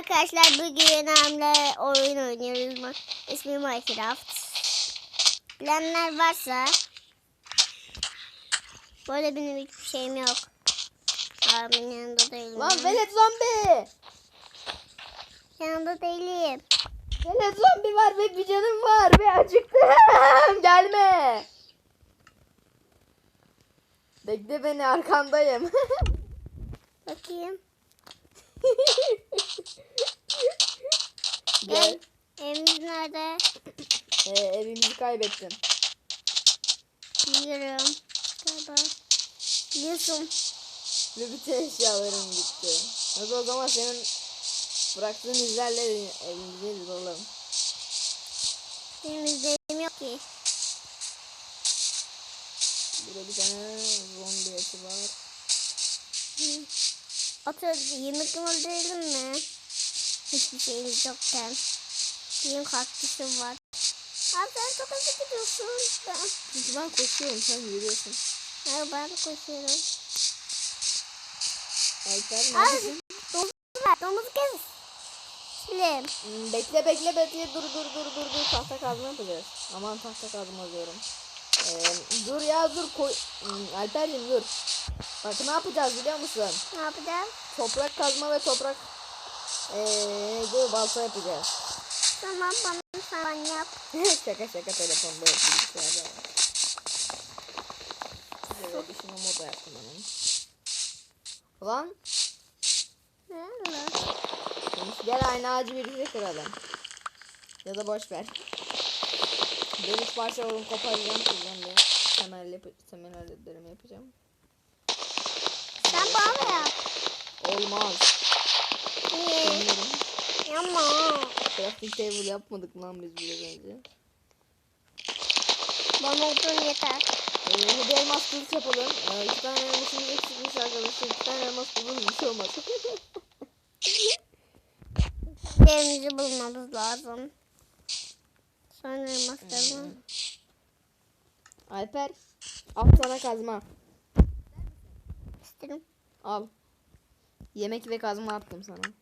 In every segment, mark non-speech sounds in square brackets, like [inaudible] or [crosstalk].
arkadaşlar bugün Emre oyun oynuyoruz. İsmi Minecraft. Bilenler varsa böyle benim hiçbir şeyim yok. Abimin yanında değilim. Lan velet zombi. Yanında değilim. Velet zombi var ve bir canım var ve acıktım. [laughs] Gelme. Bekle beni arkandayım. [laughs] Bakayım. [laughs] Gel. Ev, evimiz nerede? Ee, evimizi kaybettim. Biliyorum. Galiba. Biliyorsun. Ve bütün eşyalarım gitti. Hadi o zaman senin bıraktığın izlerle evimizi bulalım. Benim izlediğim yok ki. Burada bir tane zombi eti var. Atölye yemek mi öldürelim mi? Hiçbir şeyimiz yokken. Benim kaktüsüm var. Abi sen çok hızlı gidiyorsun. Ben, Çünkü ben koşuyorum sen yürüyorsun. Hayır, ben de koşuyorum. Alper neredesin? domuz var. Domuz kes. Silim. Hmm, bekle bekle bekle dur dur dur dur dur tahta kazma yapacağız. Aman tahta kazma diyorum. Ee, dur ya dur koy. Hmm, Alper'cim dur. Bak ne yapacağız biliyor musun? Ne yapacağız? Toprak kazma ve toprak ee, dur balta yapacağız. Tamam bana sen yap. [laughs] şaka şaka telefonda yok bilgisayarda var. Evet işimi moda yaptım onun. Ulan Ne lan? Gel aynı ağacı birlikte kıralım. Ya da boş ver. Ben üç parça oğlum koparacağım sizden de. Temel yap temel halletlerimi yapacağım. Sen bana yap? Olmaz. Yapma. Crafting table yapmadık lan biz biraz önce. Bana oturun yeter. Ee, hadi elmas kılıç yapalım. Ee, iki tane elmasımız eksikmiş arkadaşlar. İki tane elmas buluruz bir şey olmaz. [laughs] Evimizi bulmamız lazım. Sonra elmaslarını. Alper. Al sana kazma. isterim. Al. Yemek ve kazma attım sana.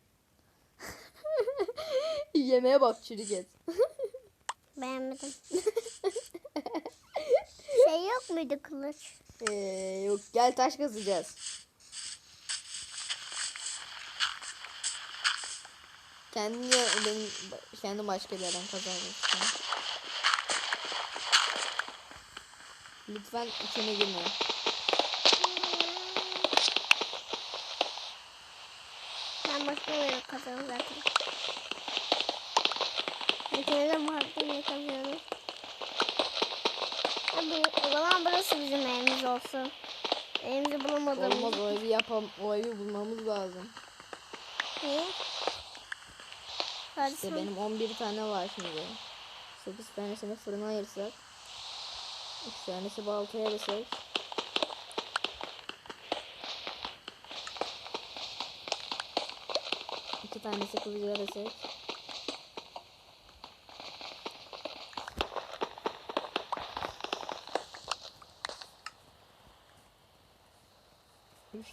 Yemeğe bak çürük et. [laughs] Beğenmedim. [laughs] şey yok muydu kılıç? Ee, yok gel taş kazacağız. Kendini benim kendi başka bir yerden kazanmak Lütfen içine girme. Ben başka bir yere zaten. Bir kere de kazıyorum. Abi, o zaman burası bizim evimiz olsun. Evimizi bulamadım. Olmaz o evi yapam o evi bulmamız lazım. Niye? Hadi İşte benim 11 tane var şimdi. 8 tanesini fırına ayırsak. 3 tanesi baltaya desek. İki tanesi kılıcıya desek.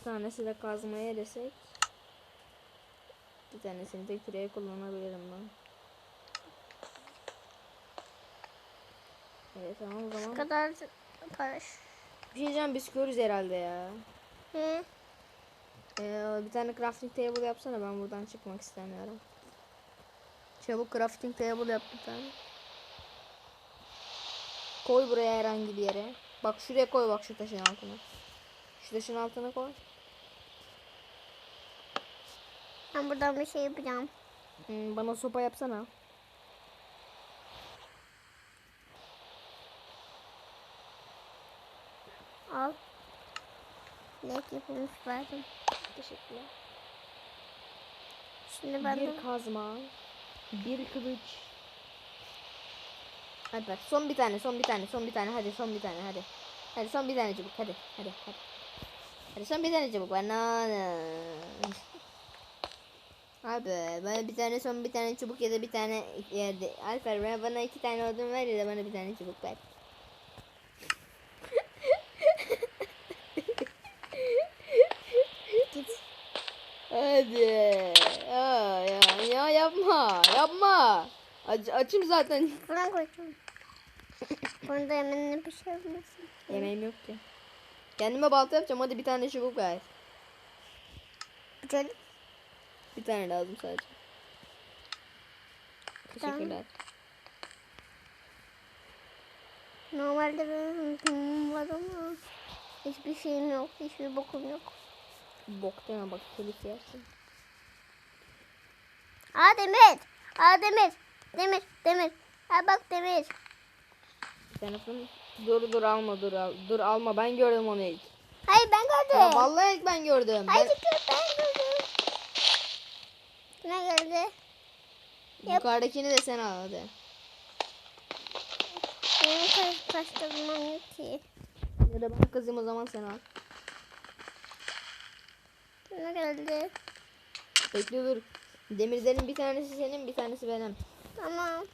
Tanesi de kazmaya desek. Bir tanesini de küreye kullanabilirim ben. Evet tamam o zaman. kadar para? Bir şey diyeceğim biz körüz herhalde ya. Hı? Ee, bir tane crafting table yapsana ben buradan çıkmak istemiyorum. Çabuk crafting table yap bir tane. Koy buraya herhangi bir yere. Bak şuraya koy bak şu taşın altına. Şu taşın altına koy. Ben buradan bir şey yapacağım. Hmm, bana sopa yapsana. Al. Ne yapılmış verdim. Teşekkürler. Şimdi ben de Bir kazma. Bir kılıç. Hadi bak son bir tane son bir tane son bir tane hadi son bir tane hadi. Hadi son bir tane çubuk hadi hadi hadi. Hadi son bir tane çubuk bana. Abi bana bir tane son bir tane çubuk ya da bir tane yerde. Alper bana, bana iki tane odun ver ya da bana bir tane çubuk ver. [laughs] Hadi. Aa, ya yapma. Yapma. Aç, açım zaten. Buna koydum. Bunu da hemen bir şey olmasın. Yemeğim yok ki. Kendime balta yapacağım. Hadi bir tane çubuk ver. Bir tane lazım sadece. Teşekkürler. normalde benim var ama hiçbir şeyim yok. Hiçbir bokum yok. Bok deme bak telif yersin. Aa demir. Aa demir. Demir. Demir. Ha bak demir. Telefon. Dur dur alma dur al. Dur alma ben gördüm onu ilk. Hayır ben gördüm. Ya vallahi ilk ben gördüm. Hayır Ben, ben gördüm. Ne geldi? yukarıdakini de sen al hadi. Benim kaç kaçtırmam yok ki. Ya da ben kızayım o zaman sen al. Ne geldi? Bekle dur. Demirlerin bir tanesi senin bir tanesi benim. Tamam.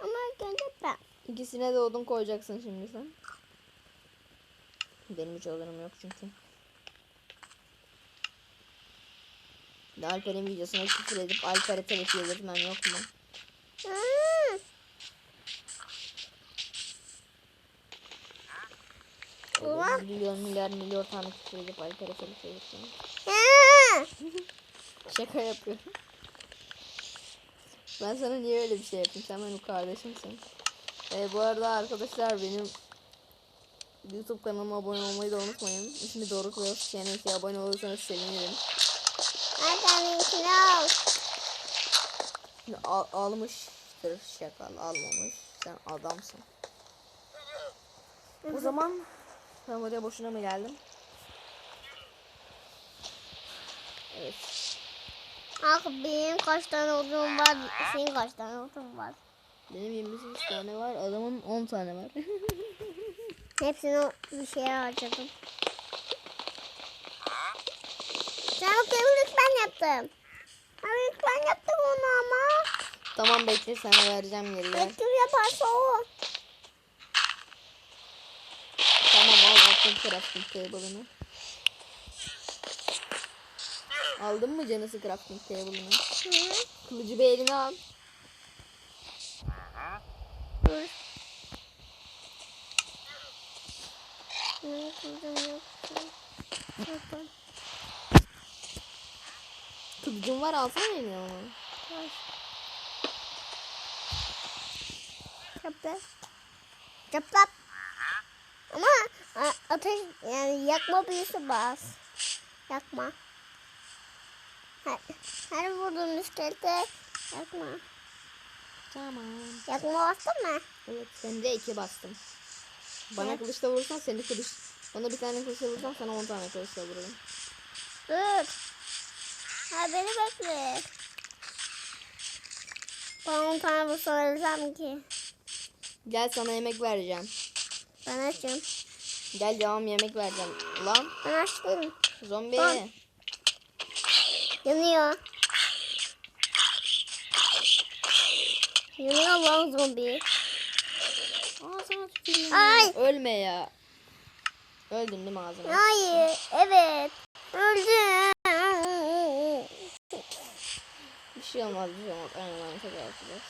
Ama önce ben. İkisine de odun koyacaksın şimdi sen. Benim hiç odunum yok çünkü. Bir de Alper'in videosuna küfür edip Alper'e telif yedirtmem yok mu? Ulan. Milyon milyar milyon tane küfür edip Alper'e telif yedirtmem. Ha. [laughs] Şaka yapıyorum. Ben sana niye öyle bir şey yapayım? Sen benim kardeşimsin. Ee, bu arada arkadaşlar benim YouTube kanalıma abone olmayı da unutmayın. İsmi Doruk ve Channel'e abone olursanız sevinirim. Linkini al? Almıştır şakal almamış. Sen adamsın. O zaman ben buraya boşuna mı geldim? Evet. Ah benim kaç tane odun var? Senin kaç tane odun var? Benim 28 tane var. Adamın 10 tane var. [laughs] Hepsini bir şeye harcadım. Sen o kömürlük ben yaptım. İlk ben yaptım onu ama. tamam bekle sana vereceğim geri gel. Kim yaparsa o. Tamam al attım crafting table'ını. Aldın mı canısı crafting table'ını? Kılıcı bir eline al. Dur. Ne kızım yok. Yapın. Kılıcın var alsana onu. Var. Çapla. Çapla. Ama ateş yani yakma büyüsü bas. Yakma. Her, her vurduğun iskelete yakma. Tamam. Yakma bastın mı? Evet sen de iki bastım. Bana Evet. kılıçla vurursan seni kılıç... Bana bir tane kılıçla vurursan sana 10 tane kılıçla vururum. Dur. Ha beni bekle. 10 tane bu söylesem ki. Gel sana yemek vereceğim. Ben açım. Gel devam yemek vereceğim. Ulan Ben açtım. zombi. Tamam. Yanıyor. Yanıyor lan zombi. Aa sana. Ay. Ölme ya. Öldün değil mi ağzına? Hayır. Evet. Öldüm. Bir şey olmaz bir şey olmaz. Aynen tekrar yapacağız.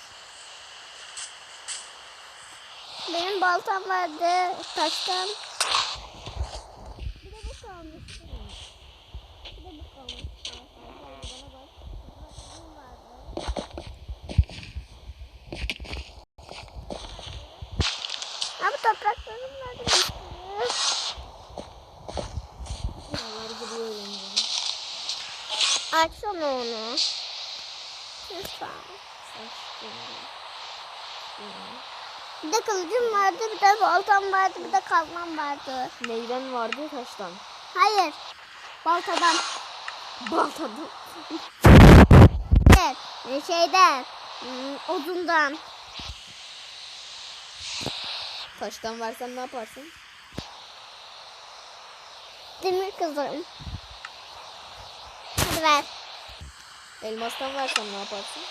Benim baltam vardı. Taştan. Bir de bu kalmış. Bir de bu kalmış. Bana bak. Bunun vardı. Abi topraklarım nerede? Yolları gidiyorum. Açsana onu. Lütfen. De kılıcım vardı, bir de baltam vardı, bir de kazmam vardı. Neyden vardı taştan? Hayır. Baltadan. Baltadan. Evet. e, Şeyden. hmm, Odundan. Taştan versen ne yaparsın? Demir kızarım. Hadi ver. Elmastan versen ne yaparsın?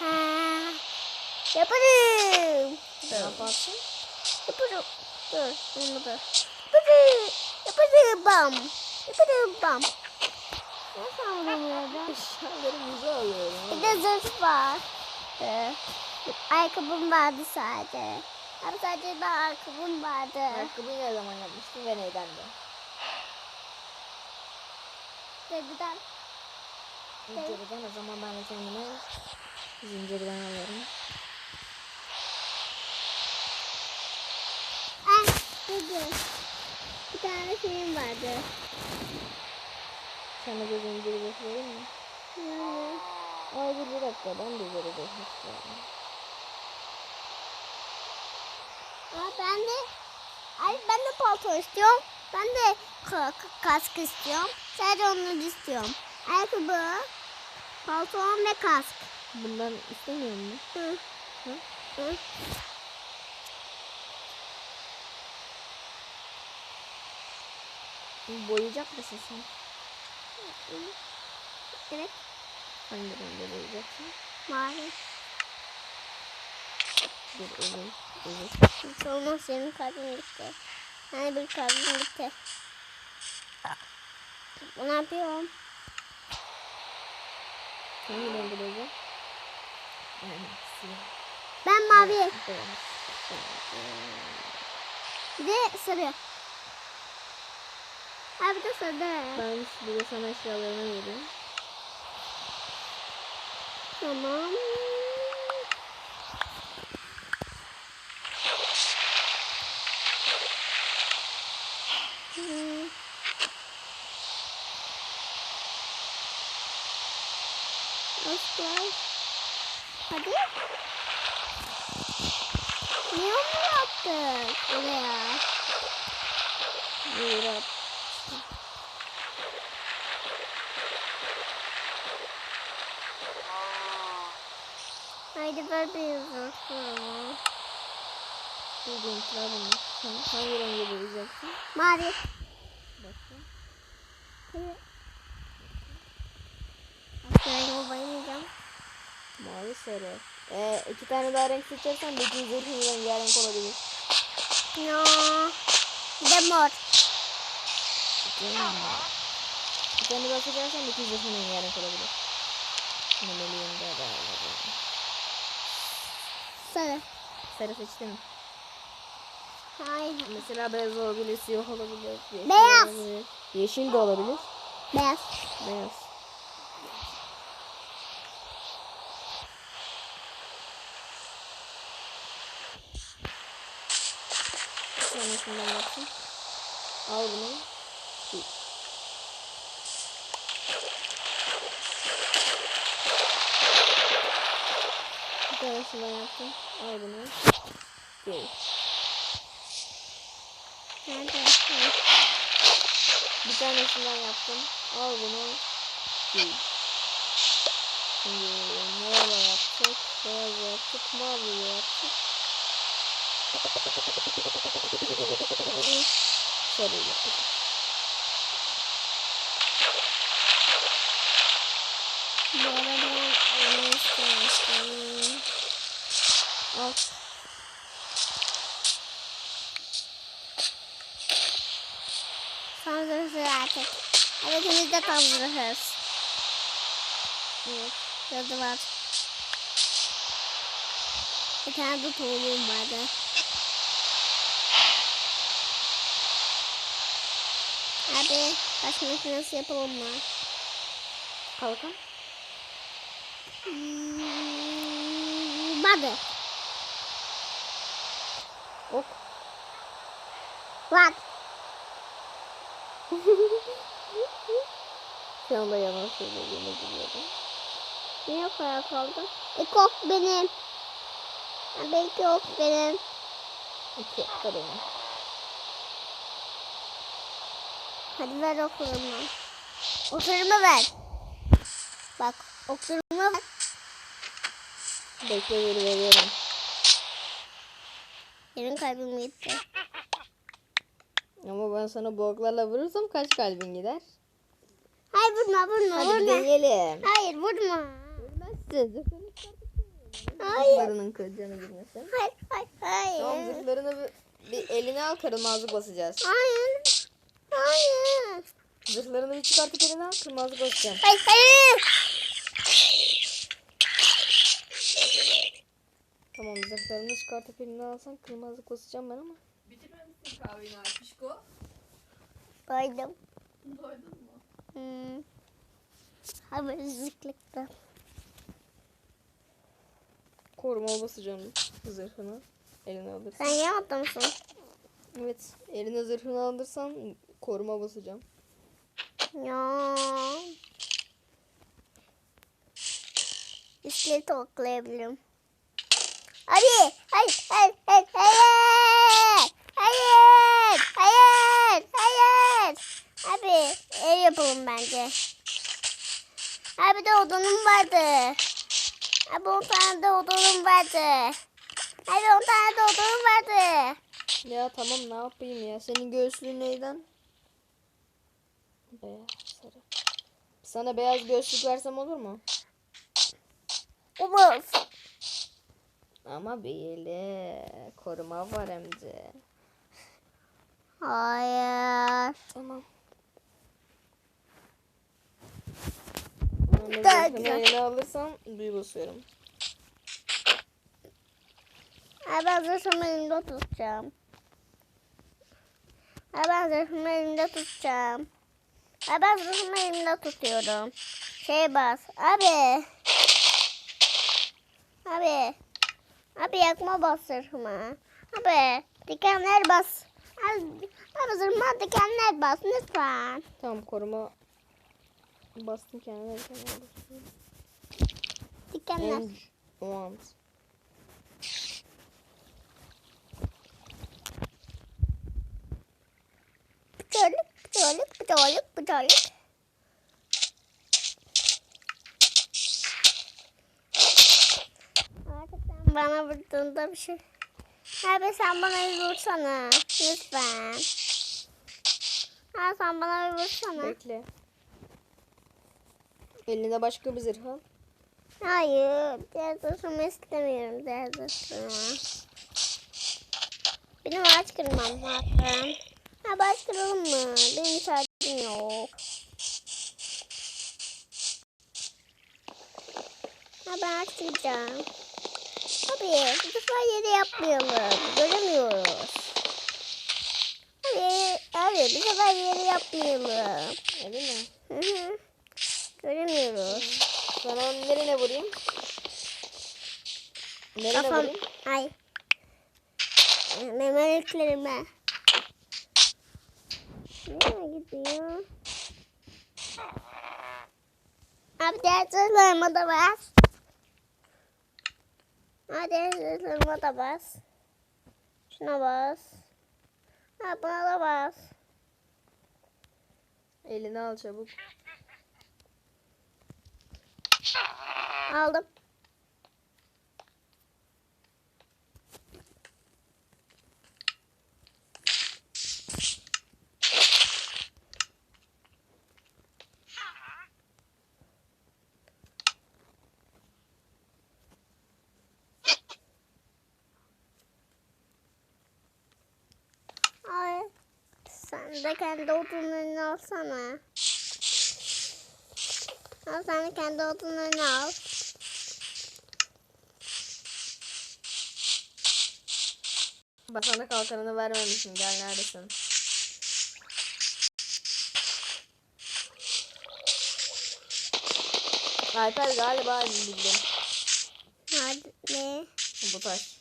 Ha. Yaparım. Ne yaparsın? Yaparım. Dur. Onu dur. Yaparım. Yaparım bam. Yaparım bam. Nasıl [laughs] anlamıyorum? Eşyalarımızı alıyorum. Bir de zırh var. Ee, ayakkabım vardı sadece. Ama sadece daha ayakkabım vardı. Ayakkabıyı ne zaman yapmıştın ve neyden de? Dededen. Zincirden o zaman ben de kendime zincirden alıyorum. Ay dedi. Bir tane film vardı. Sana da zinciri göstereyim mi? Yani, Ay dur bir dakika ben de böyle istiyorum. Aa, ben de ay ben de palto istiyorum. Ben de ka- ka- kask istiyorum. Sadece onları istiyorum. Ayakkabı, palton ve kask. Bundan istemiyor musun? Hı. Hı? Hı. Boyayacak mısın sen? Evet, Hangi renge boyayacaksın? mavi. Dur evet. Evet. Hiç olmaz senin kalbin gitti. Yani bir kalbin gitti. Ne yapıyorum? Hangi rengi boyayacak? Yani siyah. Ben mavi. Bir de sarı. Ha bir de sarı. Ben bir de sana eşyalarını vereyim. Tamam. Aslan. Hadi. Niye onu yaptın oraya? Buyur Haydi ver bir yazın. Bugün trabzonlu. Sen hangi rengi boyayacaksın? Mavi. Bakın. Aslında bayılmayacağım. Mavi sarı. Ee, iki tane daha renk seçersen bütün zırhın rengarenk olabilir. No. Bir de mor. Bir tane daha seçersen bütün zırhın rengarenk olabilir. Memeliyim de da. Sarı. Sarı seçtin mi? Hayır. Mesela beyaz olabilir, siyah olabilir. Yeşil Beyaz. Olabilir. Yeşil de olabilir. Beyaz. Beyaz. Sonrasından yapsın. Al bunu. Bir tanesinden yaptım. Al bunu. Giy. Nerede? Bir tanesinden yaptım. Al bunu. Giy. Şimdi morla yaptık. Beyazla yaptık. Maviyle yaptık. Sarıyla yaptık. Bu arada ben istemiştim. Al. Son zırhı artık. Evet ikimiz de tam zırhız. Evet. Zırhı var. Bir tane de tohumum vardı. Abi taş makinesi yapalım mı? Kalkan. Hmm, vardı. Ok. Var. [laughs] Şu anda yalan söylediğimi biliyorum. Niye o kadar kaldı? İlk ok benim. Belki ok benim. İki ok benim. Hadi ver oklarımı. Oklarımı ver. Bak oklarımı ver. Bekle dur veriyorum. Benim kalbim gitti. Ama ben sana bu oklarla vurursam kaç kalbin gider? Hayır vurma vurma Hadi vurma. deneyelim. Hayır vurma. Ölmezsin. Hayır. Zırhlarının canı girmesin. Hayır hayır hayır. Tamam zırhlarını bir, bir eline al kırılmazlık basacağız. Hayır. Hayır. Zırhlarını bir çıkartıp eline al kırmazlık basacağım. Hayır hayır. Tamam zırhlarını çıkartıp eline alsan kırmızı basacağım ben ama. Bitirmemişsin kahveni Alpişko. Doydum. Doydun mu? Hmm. Habersizlikten. Koruma basacağım zırhını. Eline alırsan. Sen yaptın mısın? Evet. Eline zırhını alırsan koruma basacağım. Ya. İskeleti oklayabilirim. Hadi. Hayır. Hayır. Hayır. Hayır. Hayır. Hayır. Hayır. Abi ev yapalım bence. Abi de odunum vardı. Abi on tane de odunum vardı. Abi on tane de odunum vardı. Ya tamam ne yapayım ya. Senin göğüslüğün neyden? Beyaz sarı. Sana beyaz göğüslük versem olur mu? Umut. Ama böyle koruma var hem de. Hayır. Tamam. Daha güzel. eline alırsan duyu basıyorum. Ay ben zırhımı elimde tutacağım. Ay ben zırhımı elimde tutacağım. Ay ben zırhımı elimde tutuyorum. Şey bas. Abi. Abi. Abi yakma bas zırhıma. Abi dikenler bas. Abi, zırhıma dikenler bas lütfen. Tamam koruma bastım kendime. kendime basıyorum. Dikenler. And want. Bıçalık, bıçalık, bıçalık, bıçalık. Artık sen bana vurduğunda bir şey... Abi sen bana bir vursana. Lütfen. Ha sen bana bir vursana. Bekle. Eline başka bir zırh al. Hayır. Diğer zırhımı istemiyorum. Diğer zırhımı. Benim ağaç kırmam lazım. Ha ağaç kıralım mı? Benim şarjım yok. Ha ben ağaç kıracağım. Abi bu sefer yapmayalım. Göremiyoruz. Abi, abi bu sefer yeri yapmayalım. Öyle mi? Hı hı. Göremiyoruz. Sana onu nerene vurayım? Nerene Kafam. vurayım? Ay. Memeliklerime. Nereye gidiyor? Abi diğer zırhlarıma da diğer zırhlarıma da bas. Şuna bas. Ha buna da bas. Elini al çabuk. Aldım. Ay, sen de kendi odunlarını alsana. Al sen de kendi odunlarını al. Bak sana kalkanını vermemişim. Gel neredesin? Alper galiba bildim. Hadi ne? Bu taş.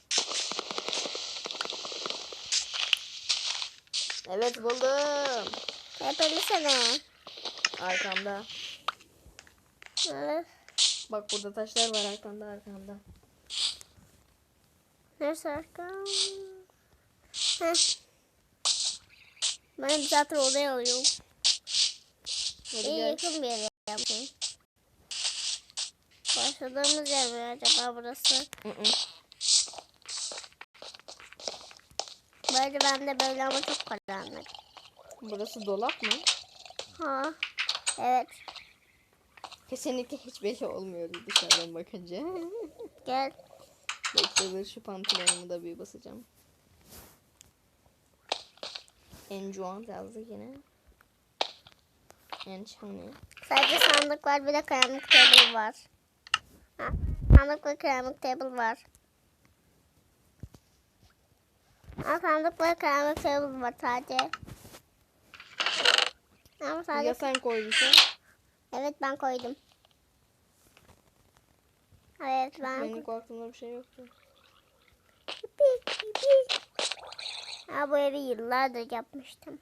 Evet buldum. Yapabilirsene. Arkamda. Evet. Bak burada taşlar var arkanda arkanda. Neresi arka? Heh. Ben zaten odaya alıyorum. Hadi İyi gel. yakın bir yere yapayım. Başladığımız yer mi acaba burası? Hı hı. Böyle ben de böyle ama çok karanlık. Burası dolap mı? Ha. Evet. Kesinlikle hiç belli olmuyor dışarıdan bakınca. [laughs] Gel. Bekle şu pantolonumu da bir basacağım. Enjuan yazdık yine. Enchane. Sadece sandık var bir de karanlık table var. Ha, sandık ve karanlık table var. Ama sandıkları karanlık sayımız var sadece. Ama sadece... Ya sen koyduysan? Evet ben koydum. Evet ben Benim aklımda bir şey yoktu. Ha, bu evi yıllardır yapmıştım.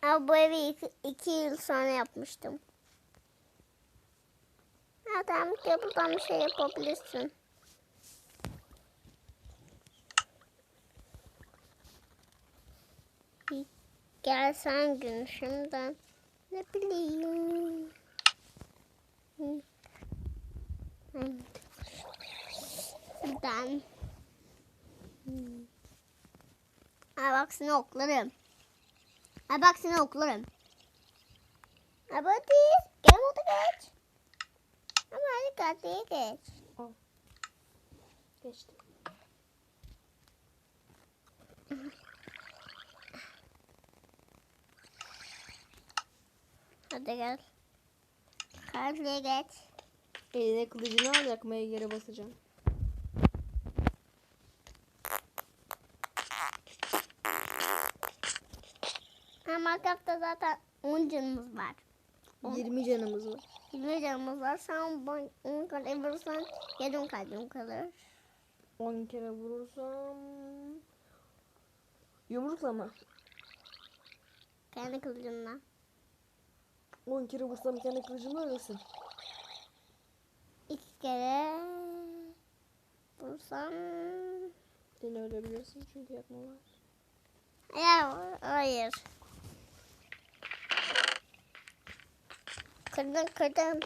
Ha, bu evi iki, iki yıl sonra yapmıştım. Ha, tamam ki buradan bir şey yapabilirsin. Gelsen gümüşümden. Ne bileyim. Ben. Ay bak seni oklarım. Ay bak seni oklarım. Ay hadi. Gel burada geç. Ama hadi gazeteye geç. Geçtim. [laughs] Hadi gel. Kartaya geç. Eline kılıcını al yakmaya yere basacağım. Ha Minecraft'ta zaten 10 canımız var. 20 canımız var. 20 canımız var. Sen 10 kare vurursan yarım kalbim kalır. 10 kere vurursam... Yumrukla mı? Kendi kılıcımla. 10 kere vursam kendi kılıcımla ölürsün. İki kere vursam... Yine ölebilirsin çünkü yakma var. Ya hayır. Kırdım kırdım.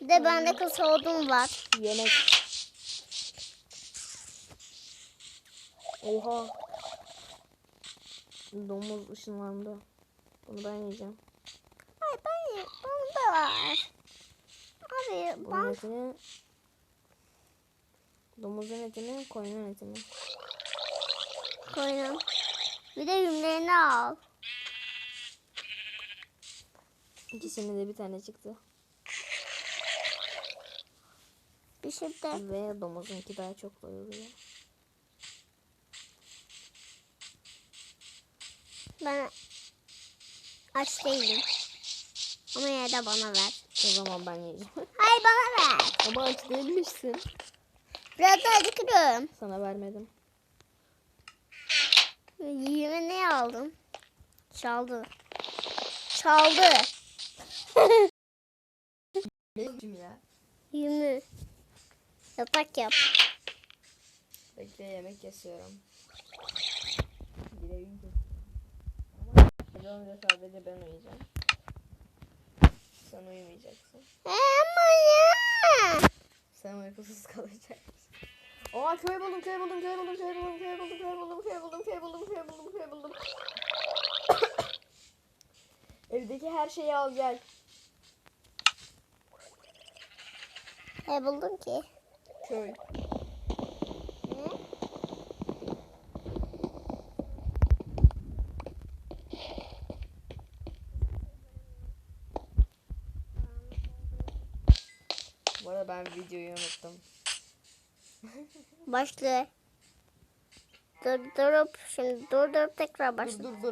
Bir de bende kısa odun var. Yemek. Oha. Domuz ışınlandı. Bunu ben yiyeceğim. Bunda var. Abi Bunun etini... Domuzun etini, koyunun etini. koydum. Bir de yümlerini al. İkisinde de bir tane çıktı. Bir şey de Ve domuzunki daha çok doyuruyor. ben aç değilim. Ama yine de bana ver. O zaman ben yiyeceğim. [laughs] Hayır bana ver. Ama aç değilmişsin. Biraz daha acıkıyorum. Sana vermedim. Yeme ne aldın? Çaldı. Çaldı. Benim ya. Yümü. Yatak yap. Bekle yemek kesiyorum. Dileğim Ama önce sadece ben uyuyacağım. Sen uyumayacaksın. Ama ya. Sen uykusuz kalacaksın. Aa köy buldum, köy buldum, köy buldum, köy buldum, köy buldum, köy buldum, köy buldum, köy buldum, köy buldum, köy buldum. [coughs] Evdeki her şeyi al gel. Ne buldun ki? Köy. Ben videoyu unuttum. Başla. Dur durup şimdi durdurup tekrar başla. Dur dur dur.